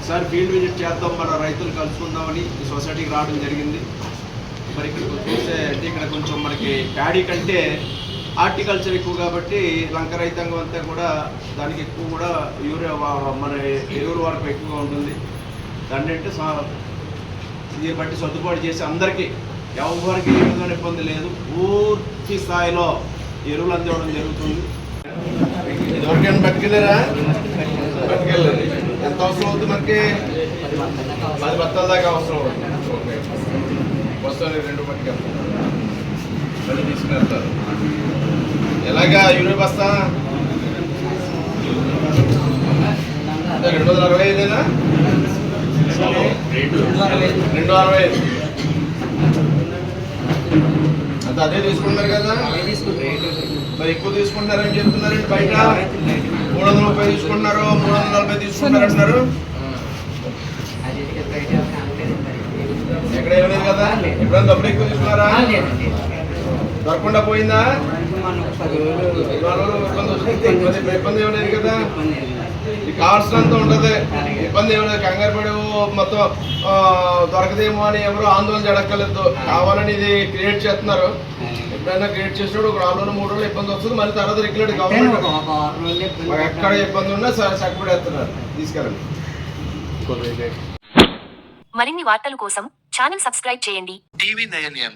ఒకసారి field visit చేద్దాం మన రైతులు కలుసుకుందామని ఈ సొసైటీకి రావడం జరిగింది. మరి ఇక్కడ చూస్తే అంటే ఇక్కడ కొంచెం మనకి ప్యాడీ కంటే హార్టికల్చర్ ఎక్కువ కాబట్టి లంక రైతాంగం అంతా కూడా దానికి ఎక్కువ కూడా యూరియా వా- మన ఎరువుల వరకు ఎక్కువగా ఉంటుంది. దాన్ని అంటే సా- దీన్ని బట్టి సర్దుబాటు చేసి అందరికీ ఎవరికి ఏ విధమైన ఇబ్బంది లేదు పూర్తి స్థాయిలో ఎరువులు అందివ్వడం జరుగుతుంది. ఎవరికైనా పట్టుకెళ్ళారా ఎంత అవసరం అవుతుంది మనకి. పది బత్తాల దాకా అవసరం అవుతుంది ఓకే. వస్తాను రెండు పట్టుకెళ్తాను మళ్ళీ తీసుకెళ్తారు ఎలాగా యూరియా బస్తా? రెండు వందల అరవై ఐదేనా? రెండు అరవై ఐదు. అంత అదే తీసుకుంటారు కదా? మరి ఎక్కువ తీసుకుంటారని చెప్తున్నారండి బయట. మూడు వందల ముప్పై తీసుకుంటున్నారు మూడు వందల నలభై తీసుకుంటారు అంటున్నారు. ఎక్కడ ఇవ్వలేదు కదా? ఎప్పుడైనా డబ్బులు ఎక్కువ తీసుకున్నారా? దొరకకుండా పోయిందా? ఇబ్బంది కదా కావాల్సినంత ఉండదు ఇబ్బంది ఏమి లేదు. కంగారు పడి మొత్తం దొరకదేమో అని ఎవరు ఆందోళన జడక్కర్లేదు కావాలని ఇది క్రియేట్ చేస్తున్నారు. ఎప్పుడైనా క్రియేట్ చేసినప్పుడు ఒక నాలుగు రోజులు మూడు రోజులు ఇబ్బంది వస్తుంది. మళ్ళీ తర్వాత రెగ్యులేట్ గవర్నమెంట్ ఎక్కడ ఇబ్బంది ఉన్నా సరే చక్కబడేస్తున్నారు తీసుకెళ్ళండి. మరిన్ని వార్తల కోసం ఛానల్ సబ్స్క్రైబ్ చేయండి. TV nine M